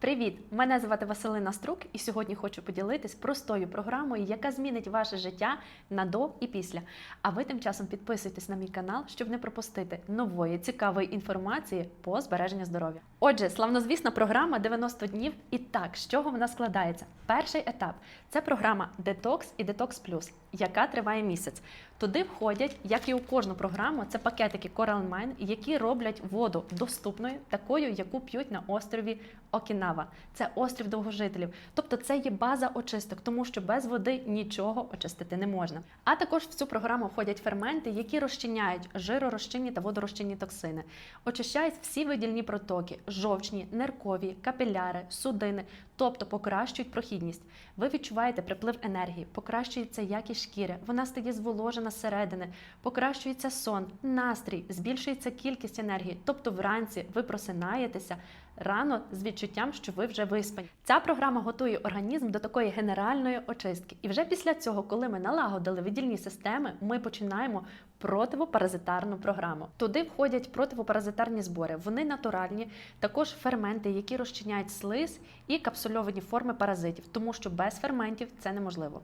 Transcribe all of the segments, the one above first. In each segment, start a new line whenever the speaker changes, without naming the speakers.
Привіт! Мене звати Василина Струк, і сьогодні хочу поділитись простою програмою, яка змінить ваше життя на до і після. А ви тим часом підписуйтесь на мій канал, щоб не пропустити нової цікавої інформації по збереженню здоров'я. Отже, славнозвісна програма 90 днів. І так, з чого вона складається? Перший етап це програма Detox і Detox Plus, яка триває місяць. Туди входять, як і у кожну програму, це пакетики Coral Mine, які роблять воду доступною, такою, яку п'ють на острові Окінава. Це острів довгожителів. Тобто це є база очисток, тому що без води нічого очистити не можна. А також в цю програму входять ферменти, які розчиняють жиророзчинні та водорозчинні токсини, очищають всі видільні протоки, жовчні, неркові, капіляри, судини, тобто покращують прохідність. Ви відчуваєте приплив енергії, покращується якість шкіри, вона стає зволожена зсередини, покращується сон, настрій, збільшується кількість енергії. Тобто вранці ви просинаєтеся рано з відчуттям, що ви вже виспані. Ця програма готує організм до такої генеральної очистки. І вже після цього, коли ми налагодили видільні системи, ми починаємо противопаразитарну програму. Туди входять противопаразитарні збори. Вони натуральні, також ферменти, які розчиняють слиз і капсульовані форми паразитів, тому що без ферментів це неможливо.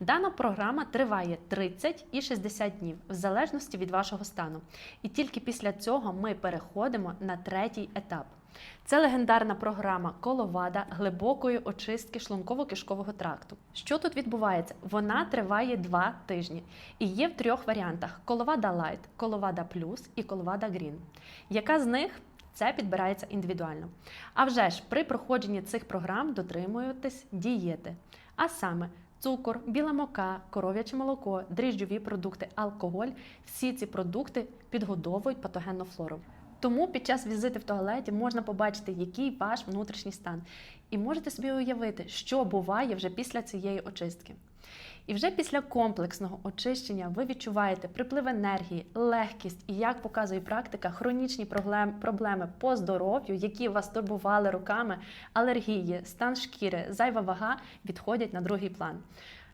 Дана програма триває 30 і 60 днів, в залежності від вашого стану. І тільки після цього ми переходимо на третій етап. Це легендарна програма коловада глибокої очистки шлунково-кишкового тракту. Що тут відбувається? Вона триває два тижні і є в трьох варіантах: коловада Light, коловада Плюс і коловада Green. Яка з них? Це підбирається індивідуально. А вже ж при проходженні цих програм дотримуєтесь дієти. А саме цукор, біла мука, коров'яче молоко, дріжджові продукти, алкоголь всі ці продукти підгодовують патогенну флору. Тому під час візити в туалеті можна побачити, який ваш внутрішній стан. І можете собі уявити, що буває вже після цієї очистки. І вже після комплексного очищення ви відчуваєте приплив енергії, легкість і, як показує практика, хронічні проблеми по здоров'ю, які вас турбували роками, алергії, стан шкіри, зайва вага відходять на другий план.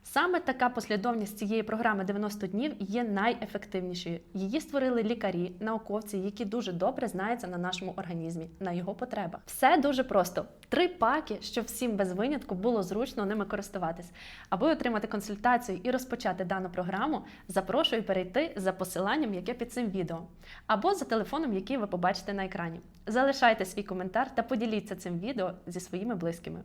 Саме така послідовність цієї програми 90 днів є найефективнішою. Її створили лікарі, науковці, які дуже добре знаються на нашому організмі, на його потребах. Все дуже просто: три паки, щоб всім без винятку було зручно ними користуватись. Аби отримати консультацію і розпочати дану програму, запрошую перейти за посиланням, яке під цим відео, або за телефоном, який ви побачите на екрані. Залишайте свій коментар та поділіться цим відео зі своїми близькими.